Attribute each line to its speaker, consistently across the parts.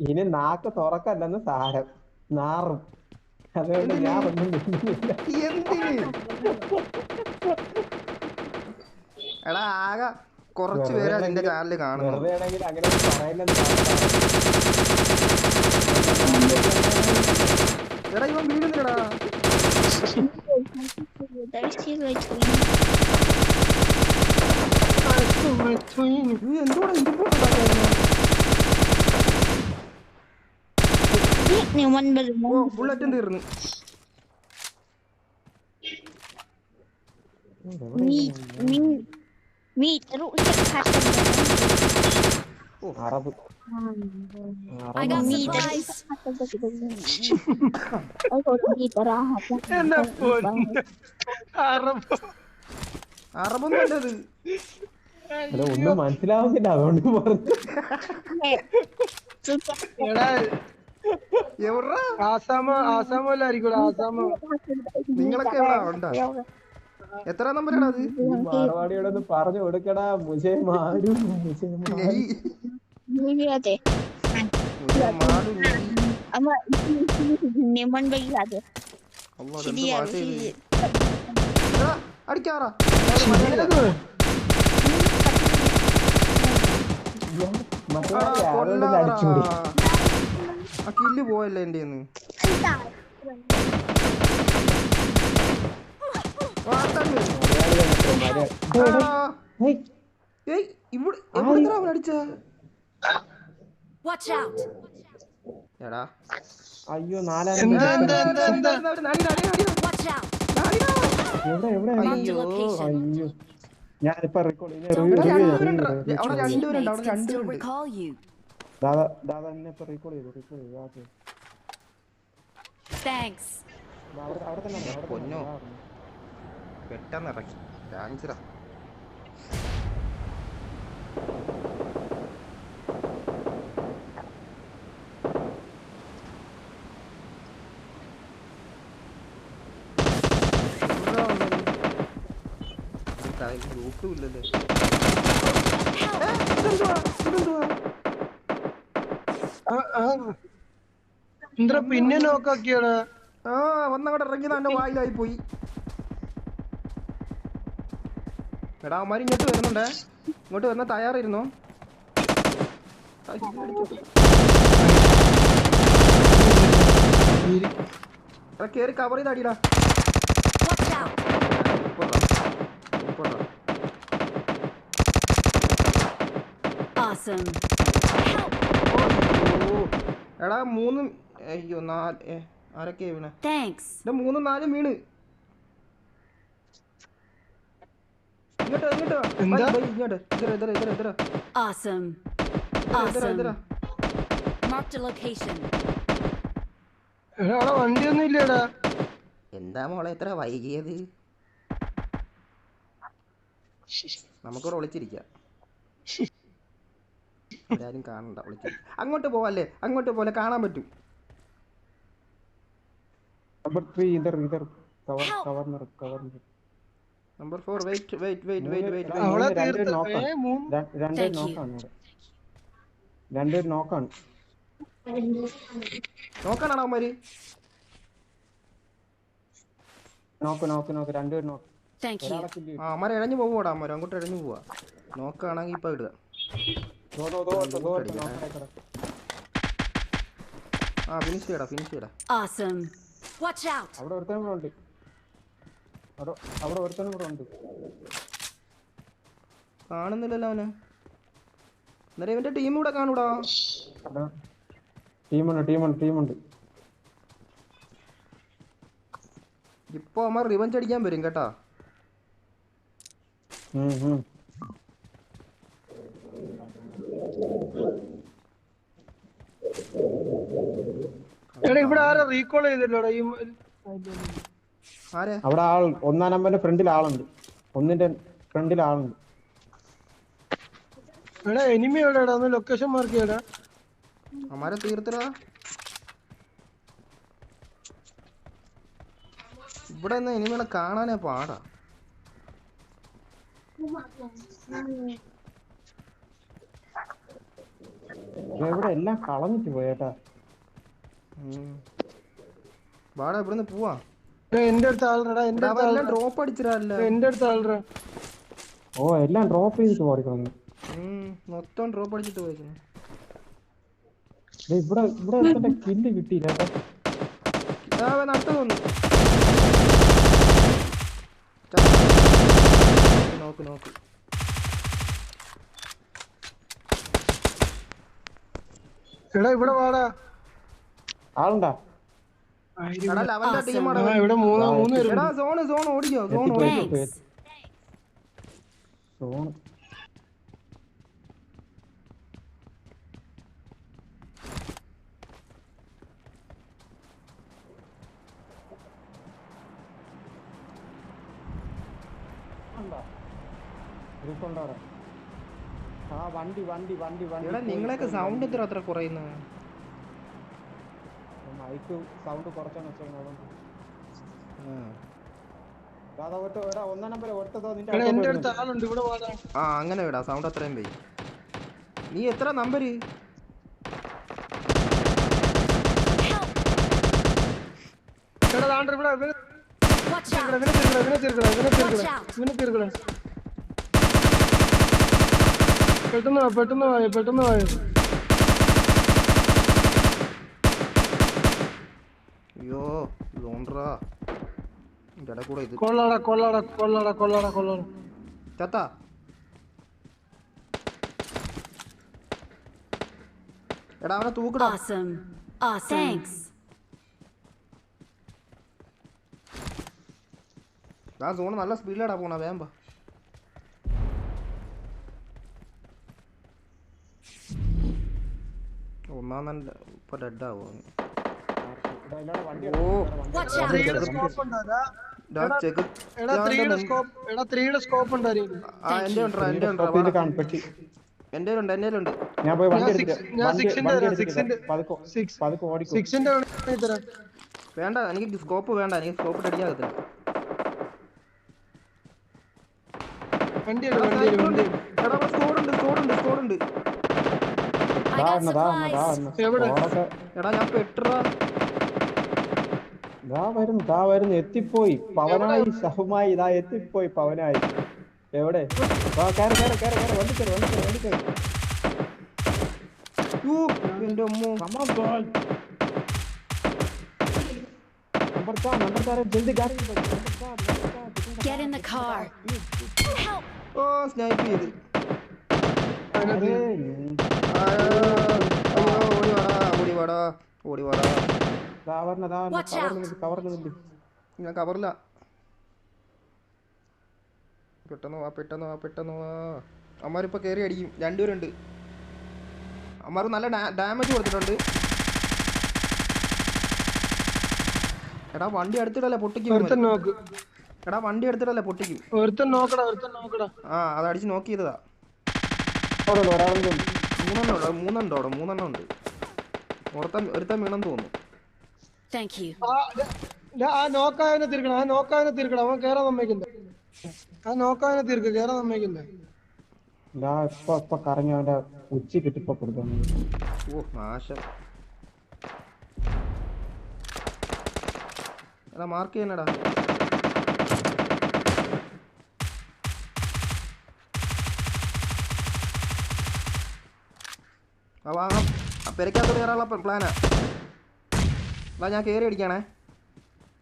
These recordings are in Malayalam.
Speaker 1: ഇനി നാക്ക് തുറക്കല്ലെന്ന് സാരം. നാറും. അതുകൊണ്ട് ഞാൻ ഒന്നും മിണ്ടുന്നില്ല.
Speaker 2: എടാ ആകെ കുറച്ച് പേര് നിന്റെ ചാനലിൽ കാണുന്നത്.
Speaker 1: വെറുതെ ആണെങ്കിൽ അങ്ങനെ ഒന്നും പറയില്ലെന്ന് സാരം.
Speaker 2: എടാ ഇവൻ വീഴുന്നില്ലടാ.
Speaker 3: like
Speaker 1: Arab.
Speaker 2: അല്ലത്
Speaker 1: അല്ല ഒന്നും മനസ്സിലാവുന്നില്ല അതുകൊണ്ട് പറഞ്ഞു.
Speaker 4: എടാ
Speaker 2: എവിടാ?
Speaker 4: ആസാമ ആസാമല്ലായിരിക്കും ആസാമ
Speaker 2: നിങ്ങളൊക്കെ എവിടാ? ഉണ്ടാ? എത്ര നമ്പറാണ് അത്?
Speaker 1: മാറവാടിയോടൊന്ന് പറഞ്ഞു കൊടുക്കടാ മുജേ മാരും മുജേ
Speaker 2: അടിക്കാറാ.
Speaker 1: മറ്റേ
Speaker 2: ആ, കില്ല് പോയല്ലേ
Speaker 5: out.
Speaker 2: എടാ.
Speaker 1: അയ്യോ ഞാനിപ്പോ റെക്കോർഡ് ദാദാ ദാദാ എന്നെ ഇപ്പൊ റെക്കോർഡ് ചെയ്തു റെക്കോർഡ് ചെയ്തു ഓക്കെ
Speaker 5: Thanks.
Speaker 1: അവിടെ തന്നെ
Speaker 2: പൊന്നോ. പെട്ടെന്ന് ഇറക്കി താങ്ക്സ്ടാ ഗ്രൂപ്പും ഇല്ലല്ലേ ഏ, ഇതെന്തുവാ? ഇതെന്തുവാ?
Speaker 4: ഇന്ദ്ര പിന്നെ നോക്കാക്കിയാണ്
Speaker 2: ആ വന്നങ്ങോട്ട് ഇറങ്ങിയത് എന്റെ വായിലായി പോയി. എടാ അവന്മാര് ഇങ്ങോട്ട് വരുന്നുണ്ടേ. ഇങ്ങോട്ട് വരുന്ന തയ്യാറായിരുന്നോ എടാ കേറി കവർ ചെയ്ത് അടിയിടാ. എടാ മൂന്നും അയ്യോ നാല് ആരൊക്കെയാ വീണേ? താങ്ക്സ് മൂന്നും നാലും വീണ്. ഇങ്ങോട്ട് ഇങ്ങോട്ട് വാ.
Speaker 4: എന്താ?
Speaker 2: ഇങ്ങോട്ട്. ഇതര ഇതര ഇതര ഇതര
Speaker 5: Awesome.
Speaker 2: ഇതര ഇതര
Speaker 5: Awesome. Marked a location.
Speaker 4: എടാ വണ്ടിയൊന്നും ഇല്ലടാ.
Speaker 2: എന്താ മോളെ ഇത്ര വൈകിയത്? നമുക്ക് ഒളിച്ചിരിക്കാം. എല്ലാരും കാണണ്ട ഒളിച്ചിരിക്കാം അങ്ങോട്ട് പോവല്ലേ? അങ്ങോട്ട് പോലെ കാണാൻ പറ്റും.
Speaker 1: നമ്പർ ത്രീ ഇതർ ഇതർ cover cover cover
Speaker 2: number four wait wait wait wait wait
Speaker 4: അവളെ
Speaker 1: രണ്ട്
Speaker 4: തീർത്ത്
Speaker 1: രണ്ട്. നോക്കാണ് രണ്ടുപേര് നോക്കാണ്
Speaker 2: നോക്കാനാണോ അവന്മാര്?
Speaker 1: നോക്ക് നോക്ക് നോക്ക്. രണ്ടുപേര് നോക്ക്.
Speaker 2: ആ അമ്മ ഇഴഞ്ഞു പോവാടാ അമ്മ അങ്ങോട്ട് ഇഴഞ്ഞു പോവാ. നോക്കുകയാണെങ്കിൽ ഇപ്പൊ ഇടുക. ആ ഫിനിഷ് ചെയ്യടാ ഫിനിഷ് ചെയ്യടാ.
Speaker 5: Awesome. Watch out.
Speaker 1: അവിടെ ഒരുത്തനും കൂടെ ഉണ്ട്. അവിടെ അവിടെ ഒരുത്തനും കൂടെ ഉണ്ട്.
Speaker 2: കാണുന്നില്ലല്ലോ അവന്. അന്നേരം ഇവന്റെ ടീം കൂടെ കാണൂടാ.
Speaker 1: ടീമുണ്ട് ടീമുണ്ട് ടീമുണ്ട്
Speaker 2: ഇപ്പൊ അമ്മ റിവഞ്ച് അടിക്കാൻ വരും കേട്ടാ.
Speaker 1: ഉം, ഉം.
Speaker 4: എടാ ഇവിടെ ആരാ റീകോൾ ചെയ്തല്ലോടാ ഈ
Speaker 2: ആരെ?
Speaker 1: അവിടെ ആൾ ഒന്നാം നമ്പറിന്റെ ഫ്രണ്ടിൽ ആളുണ്ട്. ഒന്നിന്റെ ഫ്രണ്ടിൽ ആളുണ്ട്.
Speaker 4: എടാ എനിമി ഒന്ന് ലൊക്കേഷൻ മാർക്ക് ചെയ്യടാ.
Speaker 2: അമ്മാരെ തീർത്തടാ. ഇവിടെ നിന്ന് എനിമികളെ കാണാനേ പാടാ.
Speaker 1: എവിടെ എല്ലാം കളഞ്ഞിട്ട് പോയേട്ടാ.
Speaker 2: വാടാ ഇവിടുന്ന് പോവാ.
Speaker 4: എന്റെ അടുത്ത് ആളടാ എന്റെ അടുത്ത്.
Speaker 2: ഡ്രോപ്പ് അടിച്ചിട്ടല്ല
Speaker 4: എന്റെ അടുത്ത് ആളടാ
Speaker 1: ഓ എല്ലാം ഡ്രോപ്പ് ചെയ്തിട്ട് പോയിക്കുന്നു
Speaker 2: മൊത്തം ഡ്രോപ്പ് അടിച്ചിട്ട് പോയിരിക്കുന്നു
Speaker 1: ഇവിടെ ഇവിടെ എന്റെ കില്ല് കിട്ടിയില്ല. കേട്ടോ
Speaker 2: നടത്തു തോന്നു നോക്ക് നോക്ക്.
Speaker 4: എടാ ഇവിടെ വാടാ.
Speaker 1: ആളുണ്ടാ?
Speaker 4: ഇവിടെ മൂന്ന് മൂന്ന്
Speaker 2: എടാ സോണ് സോൺ ഓടിക്കോ സോൺ ഓടിക്കോ
Speaker 1: സോൺ. ആ വണ്ടി വണ്ടി വണ്ടി വണ്ടി
Speaker 2: എടാ നിങ്ങളെയൊക്കെ സൗണ്ട് എത്ര അത്ര കുറയുന്നു.
Speaker 1: മൈക്ക് സൗണ്ട് കുറച്ചാണ് വെച്ചേക്കുന്നത് അതാ ഒറ്റ എടാ ഒന്നാം നമ്പർ ഒറ്റതോ നിന്റെ
Speaker 4: എടാ എന്റെ
Speaker 1: വരുന്നു.
Speaker 4: ആളുണ്ട് ഇവിടെ വാടാ.
Speaker 2: ആ അങ്ങനെ വിടാ സൗണ്ട് അത്രയും പോയി നീ എത്ര നമ്പര്?
Speaker 4: പെട്ടെന്ന് പെട്ടെന്ന് പെട്ടെന്ന് ഇവനെ
Speaker 5: Watch
Speaker 4: തീർക്കടാ,
Speaker 5: out.
Speaker 4: ഇവനെ തീർക്കടാ, ഇവനെ തീർക്കടാ, ഇവനെ തീർക്കടാ.
Speaker 5: Watch out.
Speaker 4: ഇവനെ തീർക്കടാ. പെട്ടെന്ന് വാ പെട്ടെന്ന് വാ പെട്ടെന്ന് വാ
Speaker 2: അയ്യോ ലോണ്ട്രാ ഇട കൂടെ ഇത്
Speaker 4: കൊള്ളാടാ കൊള്ളാടാ കൊള്ളാടാ കൊള്ളാടാ കൊള്ളാടാ
Speaker 2: ചത്ത എടാ അവനെ തൂക്കടാ
Speaker 5: Awesome. Awesome. Thanks.
Speaker 2: ആ സോണ് നല്ല സ്പീഡിലാടാ പോണ വേഗം വാ. ഒന്നാം നല്ല ഇപ്പൊ ഡെഡ് എന്റെ ഉണ്ടോ? എന്റെ ഉണ്ടോ
Speaker 1: പെട്ടി ഞാൻ പോയി വണ്ടി എടുത്തിട്ട് വണ്ടി
Speaker 2: എനിക്ക് സ്കോപ്പ് വേണ്ട എനിക്ക് സ്കോപ്പ് അടിക്കാകത്തില്ല
Speaker 4: വണ്ടി എടു വണ്ടി
Speaker 2: സ്കോർ ഉണ്ട് സ്കോർ ഉണ്ട് സ്കോർ ഉണ്ട്? എടാ ഞാൻ പെട്ടറാ
Speaker 1: ദാ വരുന്നു ദാ വരുന്നു എത്തിപ്പോയി പവനായി സഹുമായി ഇതാ എത്തിപ്പോയി പവനായി എവിടെ ആ കയറി വണ്ടി
Speaker 5: നമ്പർ നമ്പർ
Speaker 2: ഓ ഓടി വാടാ ഓടി വാടാ ഓടി വാടാ ഞാൻ കവറില്ല പെട്ടെന്ന് വാ പെട്ടെന്ന് വാ പെട്ടെന്ന് വാ. അമ്മാരിപ്പോ കേറി അടിക്കും. രണ്ടുപേരുണ്ട്. അമ്മാർ നല്ല ഡാമേജ് കൊടുത്തിട്ടുണ്ട്. എടാ വണ്ടി എടുത്തിട്ടല്ലേ പൊട്ടിക്കും എടാ വണ്ടി എടുത്തിട്ടല്ലേ പൊട്ടിക്കും? ആ അത് അടിച്ച് നോക്കി
Speaker 1: നോക്കിയതാ മൂന്നെണ്ണം
Speaker 2: മൂന്നെണ്ണം ഉണ്ട് മൂന്നെണ്ണം ഉണ്ട്. ഒരുത്തൻ ഒരുത്തൻ വീണെന്ന് തോന്നുന്നു.
Speaker 5: Thank you.
Speaker 4: ആ നോക്കായനെ തീർക്കണം ആ നോക്കായനെ തീർക്കണം അവൻ കേറാൻ സമ്മതിക്കണ്ട ആ നോക്കായനെ തീർക്ക് കേറാൻ സമ്മതിക്കണ്ട
Speaker 1: ദാ ഇപ്പൊ ഇപ്പൊ കറങ്ങി അവന്റെ ഉച്ചി കിട്ടിപ്പോ കൊടുക്കുന്നു
Speaker 2: ഓ നാശം. എടാ മാർക്ക് ചെയ്യണടാ. ആ വാങ്ങാം ആ പെരക്കകത്ത് കയറാനുള്ള പ്ലാനാ. അതാ ഞാൻ കയറി അടിക്കണേ.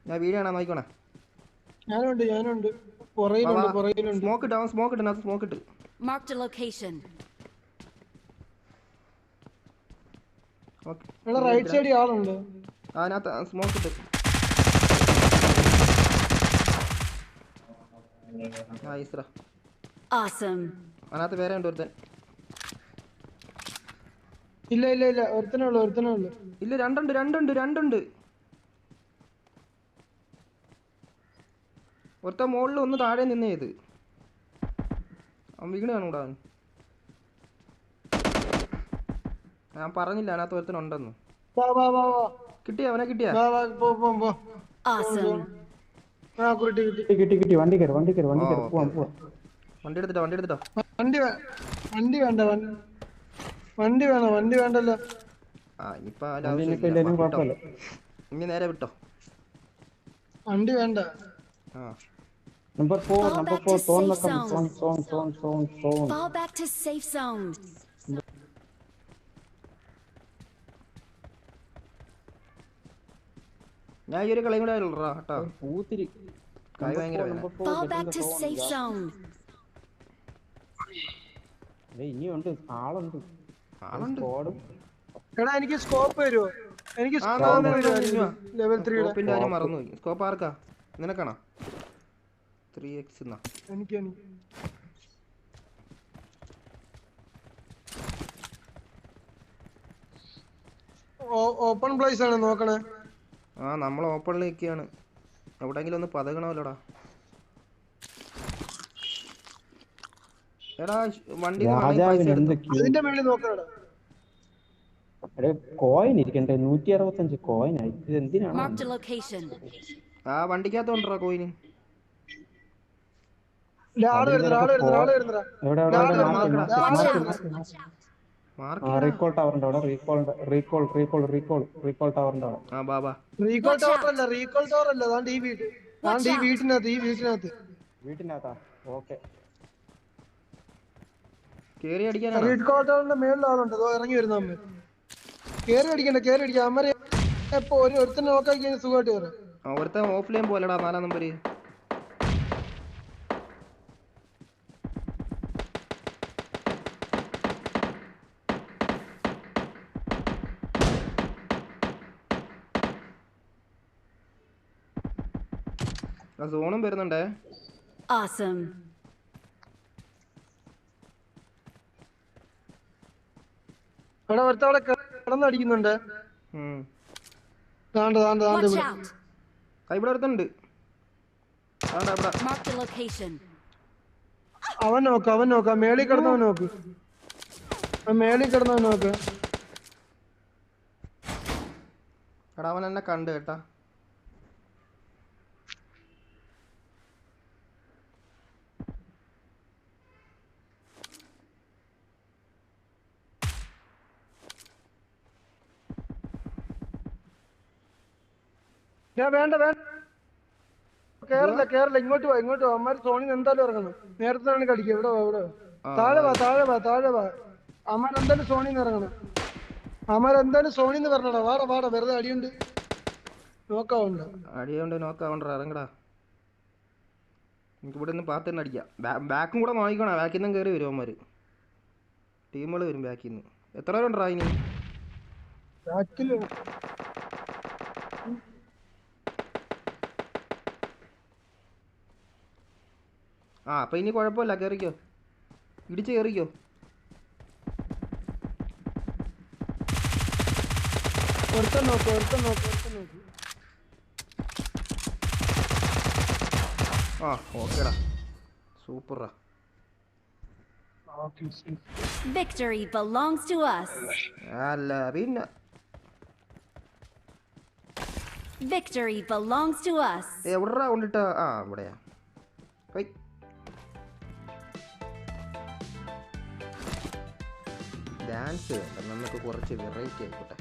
Speaker 2: ഞാൻ വീഡിയോ ആണോ നോക്കണേ
Speaker 4: ഞാനുണ്ട് ഞാനുണ്ട്. പുറയിലുണ്ട് പുറയിലുണ്ട്.
Speaker 2: സ്മോക്ക് ഇട്ട് അവൻ സ്മോക്ക് ഇട്ട് സ്മോക്ക് ഇട്ട്.
Speaker 5: മാർക്ക് ദി ലൊക്കേഷൻ
Speaker 2: ഓക്കേ
Speaker 4: ഇവിടെ റൈറ്റ് സൈഡിൽ ആളുണ്ട്.
Speaker 2: അതിനകത്ത് സ്മോക്ക് ഇട്ട്.
Speaker 5: Awesome.
Speaker 2: അതിനകത്ത് വേറെ ഉണ്ട് ഒരുത്തൻ.
Speaker 4: ഇല്ല ഇല്ല ഇല്ല. ഒരുത്തനേ ഉള്ളു ഒരുത്തനേ ഉള്ളു.
Speaker 2: ഇല്ല രണ്ടുണ്ട് രണ്ടുണ്ട് രണ്ടുണ്ട്. ഒരുത്ത മുകളിൽ ഒന്ന് താഴെ നിന്നേ ഇത്. അവൻ വീണ് കാണൂടാ അവൻ. ഞാൻ പറഞ്ഞില്ല അതിനകത്ത് ഒരുത്തനുണ്ടെന്ന്.
Speaker 4: വാ വാ വാ വാ.
Speaker 2: കിട്ടിയ അവനെ കിട്ടിയ?
Speaker 1: വണ്ടി
Speaker 2: എടുത്തിട്ടോ വണ്ടി എടുത്തിട്ടോ.
Speaker 4: വണ്ടി വേണ്ട വണ്ടി വേണ്ട. വണ്ടി വേണോ? വേണം വണ്ടി വേണ്ടല്ലോ.
Speaker 2: ആ ഇനിയിപ്പോ. ഇനി നേരെ വിട്ടോ.
Speaker 4: വണ്ടി വേണ്ട.
Speaker 2: ആ.
Speaker 1: Number four
Speaker 5: Fall
Speaker 1: number
Speaker 5: back
Speaker 1: four
Speaker 5: to
Speaker 1: zone
Speaker 5: safe
Speaker 1: വെക്കാം zone. Zone zone zone zone
Speaker 5: Fall back to safe zone.
Speaker 2: ഞാൻ ഈ ഒരു കളിയും കൂടെ ഉള്ളടാ കേട്ടോ.
Speaker 1: പൂത്തിരി.
Speaker 2: കൈ ഭയങ്കര
Speaker 5: Fall back to safe zone.
Speaker 1: ഇനിയുണ്ട്. ആളുണ്ട്
Speaker 2: ആളുണ്ട്.
Speaker 4: എടാ എനിക്ക് സ്കോപ്പ് വരുമോ എനിക്ക്. ലെവൽ
Speaker 2: സ്കോപ്പിന്റെ കാര്യം മറന്നുപോയി. സ്കോപ്പ് ആർക്കാ? നിനക്കാണോ? ത്രീ എക്സ് എന്നാ
Speaker 4: എനിക്ക് എനിക്ക്. ഓപ്പൺ പ്ലേസ് ആണ് നോക്കണേ.
Speaker 2: ആ നമ്മൾ ഓപ്പണിൽ നിൽക്കുകയാണ് എവിടെങ്കിലും ഒന്ന് പതകണമല്ലോടാ എടാ വണ്ടി
Speaker 1: രാജാവിന് എന്തൊക്കെയോ
Speaker 4: അതിന്റെ മേളിൽ നോക്കണടാ
Speaker 1: കോയിൻ ഇരിക്കണ്ടേ? നൂറ്റി അറുപത്തഞ്ച് കോയിനായി ഇത് എന്തിനാണ്.
Speaker 2: ആ വണ്ടിക്കകത്ത് കൊണ്ടുവരാ കോയിന്
Speaker 1: റീകോൾ ടവറിന്റെ അവിടെ. Recall recall recall recall recall ടവറിന്റെ അവിടെ.
Speaker 2: ആ ബാബാ.
Speaker 4: റീകോൾ ടവർ അല്ല റീകോൾ ടവർ അല്ല ഈ വീട്. ഈ വീട്ടിനകത്ത് ഈ വീട്ടിനകത്ത്
Speaker 1: വീട്ടിനകത്താ? ഓക്കെ.
Speaker 2: കേറി അടിക്കാനാണ്?
Speaker 4: റീഡ് കോട്ടറിന്റെ മേളിൽ ആളുണ്ട്. അതോ ഇറങ്ങി വരുന്ന അമ്മ. കേറി അടിക്കണ്ട കേറി അടിക്കാം. അമ്മരെ എപ്പോ ഒരു ഒരുത്തനെ നോക്കാക്കി കഴിഞ്ഞാൽ സുഖമായിട്ട് കയറാം
Speaker 2: ഒരുത്തൻ ഓഫ് ലൈൻ പോലെടാ നാലാം നമ്പര് സോണും വരുന്നുണ്ടേ?
Speaker 5: Awesome.
Speaker 4: അവിടെ ഒരുത്തവിടെ കിടന്നടിക്കുന്നുണ്ട്. താണ്ട് താണ്ട് താണ്ട് ഇവിടെ.
Speaker 2: ഒരുത്തുണ്ട്.
Speaker 4: അവൻ നോക്ക അവൻ നോക്ക്. മേളിൽ കിടന്നവൻ നോക്ക്. മേളിൽ കിടന്നവൻ നോക്ക്.
Speaker 2: എടാ അവൻ എന്നെ കണ്ട് കേട്ടാ.
Speaker 4: ഞാൻ വേണ്ട വേണ്ട. കേറില്ല കേറില്ല. ഇങ്ങോട്ട് വാ ഇങ്ങോട്ട് വാ. അമ്മമാര് സോണിന്ന് എന്തായാലും ഇറങ്ങണം നേരത്തെ തന്നെ കടിക്കുക. ഇവിടെ വാ ഇവിടെ താഴെ വാ താഴെ വാ താഴെ വാ. അമ്മാർ എന്തായാലും സോണിന്ന് ഇറങ്ങണം അമ്മാർ എന്തായാലും സോണിന്ന് പറഞ്ഞടാ വാടാ വാടാ. വെറുതെ അടിയുണ്ട്. നോക്കാവുണ്ട്
Speaker 2: അടിയുണ്ട് നോക്കാവണ്ട. ഇറങ്ങടാ. ഇവിടെ നിന്ന് പാത്ത് തന്നെ അടിക്കാം. ബാക്കും കൂടെ നോക്കിക്കോണേ ബാക്കിൽ നിന്നും കയറി വരും അമ്മമാര് ടീമുകൾ വരും ബാക്കിൽ നിന്ന്. എത്ര പേരുണ്ടാ ഇനി?
Speaker 4: ബാക്കിൽ
Speaker 2: ആ അപ്പൊ ഇനി കുഴപ്പമില്ല കയറിക്കോ ഇടിച്ച് കയറിക്കോ
Speaker 4: ഒരുത്തം നോക്ക് ഒരുത്തം നോക്ക് ഒരുത്തം നോക്ക്.
Speaker 2: ആ ഓക്കേടാ. സൂപ്പറാ.
Speaker 5: Victory belongs to us.
Speaker 2: അല്ല പിന്നെ.
Speaker 5: Victory belongs to us.
Speaker 2: എവിടാ കൊണ്ടിട്ട ആ ഇവിടെയാ. ഹൈ. ഡാൻസ് വേണ്ട നമുക്ക് കുറച്ച് വെറൈറ്റി ആയിക്കോട്ടെ.